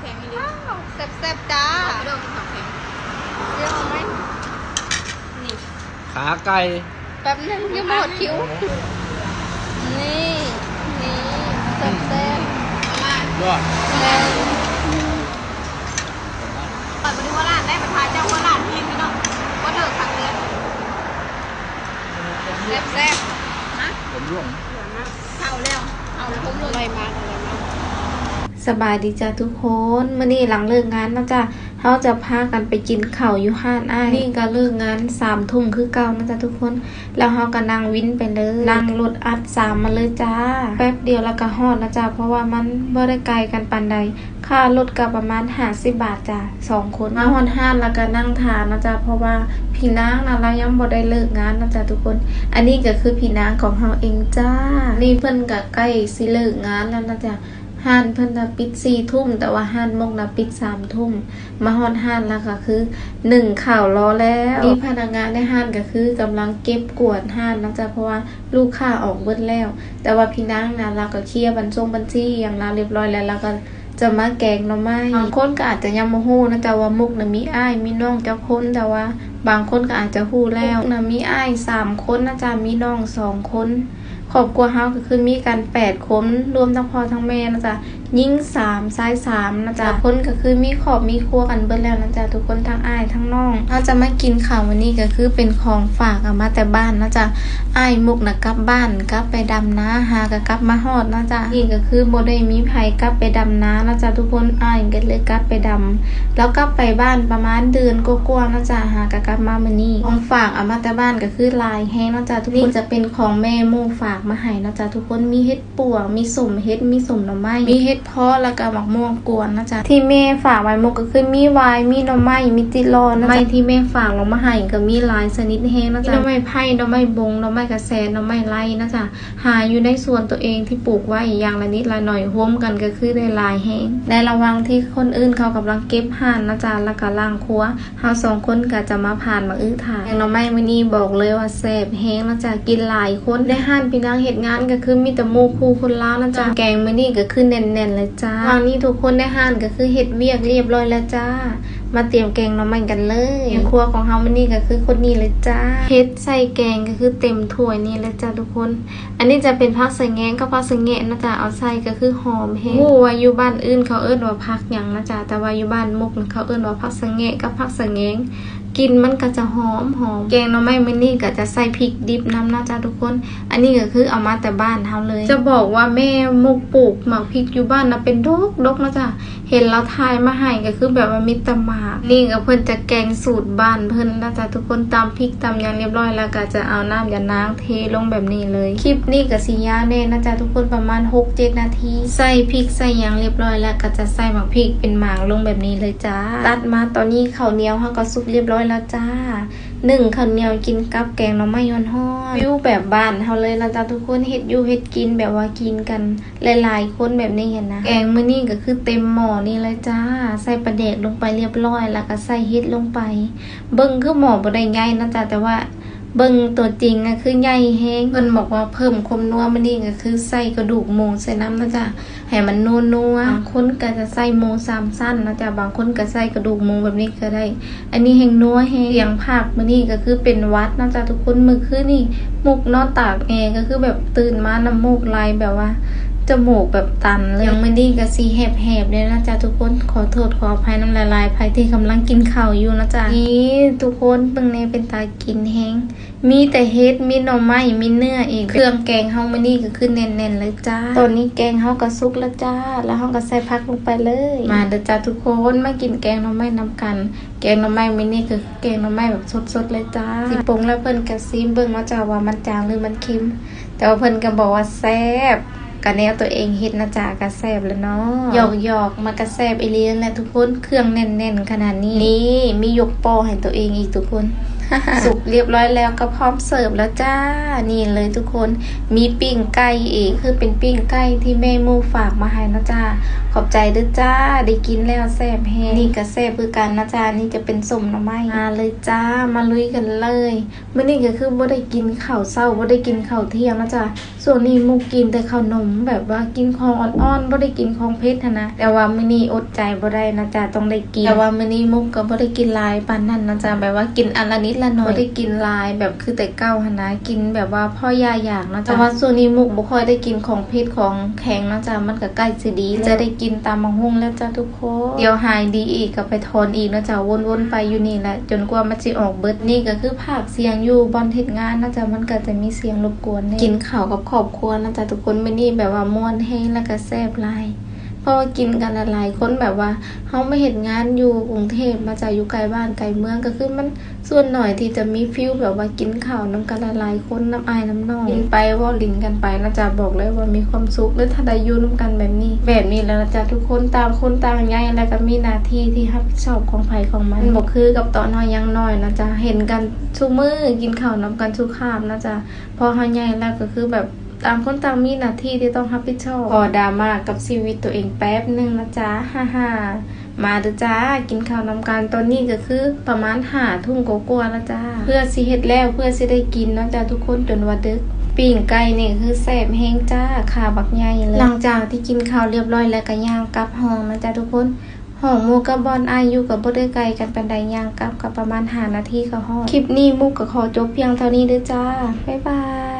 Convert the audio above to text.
แข็งอีกว้าวแซ่บๆจ้าเรื่องของแข็งเรียกเอาไหมนี่ขาไก่แป๊บนึงยังไม่หมดคิ้ว นี่ นี่แซ่บยอดๆแล้วเปิดบริวารานได้ประทานเจ้าหัวล้านพี่พี่น้องว่าเดินครั้งเดือนแซ่บนะผมร่วงเข้าแล้ว เอาแล้วผมลๆองร่อยมากอร่อยมาก สบายดีจ้ะทุกคนเมื่อนี้หลังเลิกงานนะจ๊ะเขาจะพากันไปกินข้าวอยู่ห้านอ้ายนี่ก็เลิกงานสามทุ่มคือเก่านะจ๊ะทุกคน แล้วเขาก็นั่งวินไปเลยนั่งรถอัดสามมาเลยจ้า แป๊บเดียวแล้วก็ฮอดนะจ๊ะเพราะว่ามันบ่ได้ไกลกันปานใด ค่ารถก็ประมาณห้าสิบบาทจ้ะสองคนมาฮอดห้านแล้วก็นั่งทานนะจ๊ะเพราะว่าพี่นางนะเรายังบ่ได้เลิกงานนะจ๊ะทุกคน อันนี้ก็คือพี่นางของเราเองจ้า นี่เพิ่นก็ใกล้สิเลิกงานแล้วนะจ๊ะ ห้านเพิ่นน่ะปิดสี่ทุ่ม แต่ว่าห้านมกนะปิดสามทุ่ม มาฮอดห้านแล้วก็คือหนึ่งข่าวรอแล้วนี่พนักงานในห้านก็คือกำลังเก็บกวดห้านนะจ๊ะเพราะว่าลูกค้าออกเบิดแล้ว แต่ว่าพี่นางนะเราก็เคลียร์บัญชงบัญชีอย่างเราเรียบร้อยแล้วเราก็จะมาแกงหน่อไม้บางคนก็อาจจะยังบ่ฮู้นะจ๊ะว่ามุกน่ะมีอ้ายมีน้องเจักคนแต่ว่า บางคนก็อาจจะฮู้แล้วนะมีอ้ายสามคนนะจ๊ะมีน้องสองคนครอบครัวเฮาก็คือมีกันแปดคนรวมทั้งพ่อทั้งแม่นะจ๊ะยิ่งสามซ้ายสามนะจ๊ะคนก็คือมีครอบมีครัวกันเบิดแล้วนะจ๊ะทุกคนทั้งอ้ายทั้งน้องถ้าจะมากินข้าววันนี้ก็คือเป็นของฝากเอามาแต่บ้านนะจ๊ะอ้ายมุกนะกลับบ้านกลับไปดำนาหากกลับมาฮอดนะจ๊ะนี่ก็คือบ่ได้มีไผกลับไปดำนานะจ๊ะทุกคนอ้ายก็เลยกลับไปดำแล้วกลับไปบ้านประมาณเดือนกว่าๆนะจ๊ะหาก็กลับมามื้อนี้ของฝากเอามาแต่บ้านก็คือลายแห้งนะจ๊ะทุกคนจะเป็นของแม่โมฝากมาให้นะจ๊ะทุกคนมีเฮ็ดปวกมีสมเฮ็ดมีสมหน่อไม้มีเฮ็ดเพาะแล้วก็หมักม่วงกวนนะจ๊ะที่แม่ฝากไว้หมกก็คือมีวายมีหน่อไม้มีจิรอนะจ๊ะไม้ที่แม่ฝากลงมาให้ก็มีหลายชนิดแห้งนะจ๊ะหน่อไม้ไผ่หน่อไม้บงหน่อไม้กระแสหน่อไม้ไร่นะจ๊ะหาอยู่ในส่วนตัวเองที่ปลูกไว้อย่างละนิดละหน่อยร่วมกันก็คือได้หลายแห้งในระหว่างที่คนอื่นเขากำลังเก็บห่านนะจ๊ะแล้วก็ล้างครัวเฮาสองคนก็จะมาผ่านมาอื้อถ่ายแกงหน่อไม้มื้อนี้บอกเลยว่าแซ่บแห้งนะจ๊ะกินหลายคนได้ห่านพี่นางเฮ็ดงานก็คือมีแต่หมู่คู่คนลาวนะจ๊ะแกงมื้อนี้ก็คือแน่นๆเลยจ้าทางนี้ทุกคนได้ห่านก็คือเฮ็ดเวียกเรียบร้อยแล้วจ้ามาเตรียมแกงหน่อไม้กันเลยครัวของเฮามื้อนี้ก็คือคนนี้เลยจ้าเฮ็ดใส่แกงก็คือเต็มถ้วยนี่เลยจ้าทุกคน อันนี้จะเป็นผักสะแงงกับผักสะแงะนะจ๊ะเอาใส่ก็คือหอมแฮงฮู้ว่าอยู่บ้านอื่นเขาเอิ้นว่าผักหยังนะจ๊ะแต่ว่าอยู่บ้านมุกน่ะเขาเอิ้นว่าผักสะแงะกับผักสะแงง กินมันก็จะหอมหอมแกงหน่อไม้มื้อนี้ก็จะใส่พริกดิบน้ำนะจ๊ะทุกคน อันนี้ก็คือเอามาแต่บ้านเฮาเลย จะบอกว่าแม่มุกปลูกหมากพริกอยู่บ้านนะเป็นดกดกนะจ๊ะเห็นแล้วทายมาให้ก็คือแบบว่ามีแตหมากนี่ก็เพิ่นจะแกงสูตรบ้านเพิ่นนะจ๊ะทุกคนตำพริกตำอย่างเรียบร้อยแล้วก็จะเอาน้ำยานางเทลงแบบนี้เลย คลิปนี้ก็สิยาวแน่นะจ๊ะทุกคนประมาณ6-7นาทีใส่พริกใส่หยังเรียบร้อยแล้วก็จะใส่หมากพริกเป็นหมากลงแบบนี้เลยจ้าตัดมาตอนนี้ข้าวเหนียวเฮาก็สุกเรียบร้อยแล้วจ้าหนึ่งข้าวเหนียวกินกับแกงน้ำไม้ย้อนฮ้อนวิวแบบบ้านเฮาเลยนะจ๊ะทุกคนเฮ็ดอยู่เฮ็ดกินแบบว่ากินกันหลายๆ คนแบบนี้เห็นนะ แกงมื้อนี้ก็คือเต็มหม้อนี่เลยจ้า ใส่ปลาแดกลงไปเรียบร้อยแล้วก็ใส่เฮ็ดลงไป เบิ้งคือหม้อบ่ได้ใหญ่นะจ๊ะแต่ว่า เบิ่งตัวจริงนะคือใหญ่แฮงเพิ่นบอกว่าเพิ่มความนัวมื้อนี้ก็คือใส่กระดูกหมูใส่น้ำนะจ๊ะให้มันนัวนัวๆบางคนก็จะใส่หมูสามสั้นนะจ๊ะบางคนก็ใส่กระดูกหมูแบบนี้ก็ได้ อันนี้แห่งนัวแฮงเสียงภาคมื้อนี้ก็คือเป็นหวัดนะจ๊ะทุกคนมื้อคืนนี่มุกนอนตากแอร์ก็คือแบบตื่นมาน้ำมูกไหลแบบว่า จมูกแบบตันเลยยังไม่ดีกับซีแหบๆเลยนะจ๊ะทุกคนขอโทษขออภัยน้ำลายลายภัยที่กำลังกินข้าวอยู่นะจ๊ะนี่ทุกคนเบิ่งในเป็นตากินแฮงมีแต่เฮ็ดมีหน่อไม้มีเนื้ออีกเครื่องแกงเฮามื้อนี้ก็คือแน่นๆเลยจ้าตอนนี้แกงเฮาก็สุกแล้วจ้า แล้วเฮาก็ใส่ผักลงไปเลย มาเด้อจ้าทุกคนมากินแกงหน่อไม้นํกัน แกงหน่อไม้มื้อนี้ก็คือแกงหน่อไม้แบบสดๆเลยจ้าสิปรุงแล้วเพิ่นก็ซิมเบิ่งเนาะจ้าว่ามันจางหรือมันเค็มแต่ว่าเพิ่นก็บอกว่าแซ่บ กันแนวตัวเองเฮ็ดนะจ๊ะก็แซ่บแล้วเนาะหยอกหยอกๆมันก็แซ่บอีเลียนแหละทุกคนเครื่องแน่นๆขนาดนี้นี่มียกโป้ให้ตัวเองอีกทุกคน สุกเรียบร้อยแล้วก็พร้อมเสิร์ฟแล้วจ้า นี่เลยทุกคน มีปิ้งไก่อีกคือเป็นปิ้งไก่ที่แม่หมูฝากมาให้นะจ้า ขอบใจด้วยจ้า ได้กินแล้วแซ่บแฮงนี่ก็แซ่บคือกันนะจ้า นี่จะเป็นสมหน่อไม้มาเลยจ้า มาลุยกันเลยมื้อนี้ก็คือบ่ได้กินข้าวเช้าบ่ได้กินข้าวเที่ยงนะจ้า ส่วนนี้หมูกินแต่ขนมแบบว่ากินของอ่อนๆบ่ได้กินของเผ็ดหั้นนะ แต่ว่ามื้อนี้อดใจบ่ได้นะจ้า ต้องได้กิน แต่ว่ามื้อนี้มุกก็บ่ได้กินหลายปานนั้นนะจ้าแบบว่ากินอันละนิดละหน่อยบ่ได้กินหลายแบบคือแต่เก่าหันนะกินแบบว่าพ่อยาอยากนะจ้าแต่ว่าส่วนนี้มุกบ่ค่อยได้กินของเผ็ดของแข็งนะจ้ามันก็ใกล้สิดี จะได้กินตามมะฮุ่งแล้วจ้าทุกคนเดี๋ยวหายดีอีกก็ไปทอนอีกนะจ้าวนๆไปอยู่นี่แหละจนกว่ามันสิออกเบิดนี่ก็คือภาคเสียงอยู่บอนเฮ็ดงานนะจ้ามันก็จะมีเสียงรบกวนแน่กินข้าวกับครอบครัวนะจ้าทุกคนมื้อนี้แบบว่าม่วนแฮงแล้วก็แซ่บหลาย เพราะว่ากินกันหลายๆคนแบบว่าเขาไม่เห็นงานอยู่กรุงเทพมาจากอยู่ไกลบ้านไกลเมืองก็คือมันส่วนหน่อยที่จะมีฟิลแบบว่ากินข้าวน้ำกันหลายๆคนน้ำอายน้ำนองกินไปว่าลินกันไปนะจ๊ะบอกเลยว่ามีความสุขหรือถ้าได้อยู่น้ำกันแบบนี้ แบบนี้แล้วนะจ๊ะทุกคนต่างคนต่างใหญ่แล้วก็มีหน้าที่ที่รับผิดชอบของไผของมันบอกคือกับตอนเฮายังน้อยนะจ๊ะเห็นกันทุกมื้อกินข้าวน้ำกันทุกคาบนะจ๊ะพอเฮาใหญ่แล้วก็คือแบบ ต่างคนต่างมีหน้าที่ที่ต้องรับผิดชอบ พอดราม่ากับชีวิตตัวเองแป๊บหนึงนะจ๊ะฮ่าฮ่ามาเด้อจ้า กินข้าวนำกันตอนนี้ก็คือประมาณหาทุ่มกว่าแล้วจ้า เพื่อสิเฮ็ดแล้วเพื่อสิได้กินเนาะจ้าทุกคนจนว่าดึกปิ้งไก่นี่คือแซ่บแห้งจ้าขาบักใหญ่เลย หลังจากที่กินข้าวเรียบร้อยแล้วก็ย่างกลับห้องนะจ้าทุกคนห้องมูกับบอลอายุกับบ่ได้ไกลกันปานใดย่างกลับกับประมาณ5นาทีก็ห้องคลิปนี้มุกก็ขอจบเพียงเท่านี้เด้อจ้าบ๊ายบาย